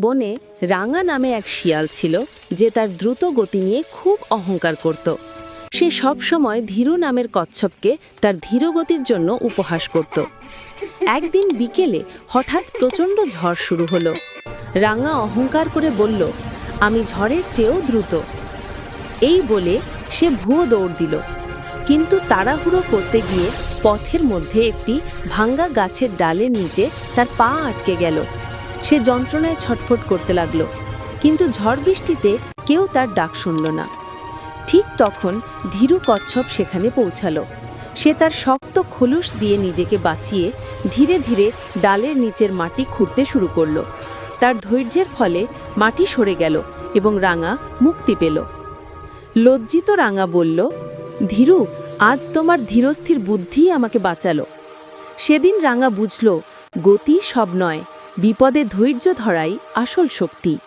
বনে রাঙা নামে এক শিয়াল ছিল, যে তার দ্রুত গতি নিয়ে খুব অহংকার করত। সে সব সময় ধীরু নামের কচ্ছপকে তার ধীরগতির জন্য উপহাস করত। একদিন বিকেলে হঠাৎ প্রচণ্ড ঝড় শুরু হলো। রাঙা অহংকার করে বলল, আমি ঝড়ের চেয়েও দ্রুত। এই বলে সে ভুয়ো দৌড় দিল। কিন্তু তাড়াহুড়ো করতে গিয়ে পথের মধ্যে একটি ভাঙ্গা গাছের ডালের নিচে তার পা আটকে গেল। সে যন্ত্রণায় ছটফট করতে লাগল, কিন্তু ঝড় বৃষ্টিতে কেউ তার ডাক শুনল না। ঠিক তখন ধীরু কচ্ছপ সেখানে পৌঁছালো। সে তার শক্ত খোলস দিয়ে নিজেকে বাঁচিয়ে ধীরে ধীরে ডালের নিচের মাটি খুঁড়তে শুরু করল। তার ধৈর্যের ফলে মাটি সরে গেল এবং রাঙা মুক্তি পেল। লজ্জিত রাঙা বলল, ধীরু, আজ তোমার ধীরস্থির বুদ্ধি আমাকে বাঁচালো। সেদিন রাঙা বুঝল, গতি সব নয় বিপদে ধৈর্য ধরাই আসল শক্তি।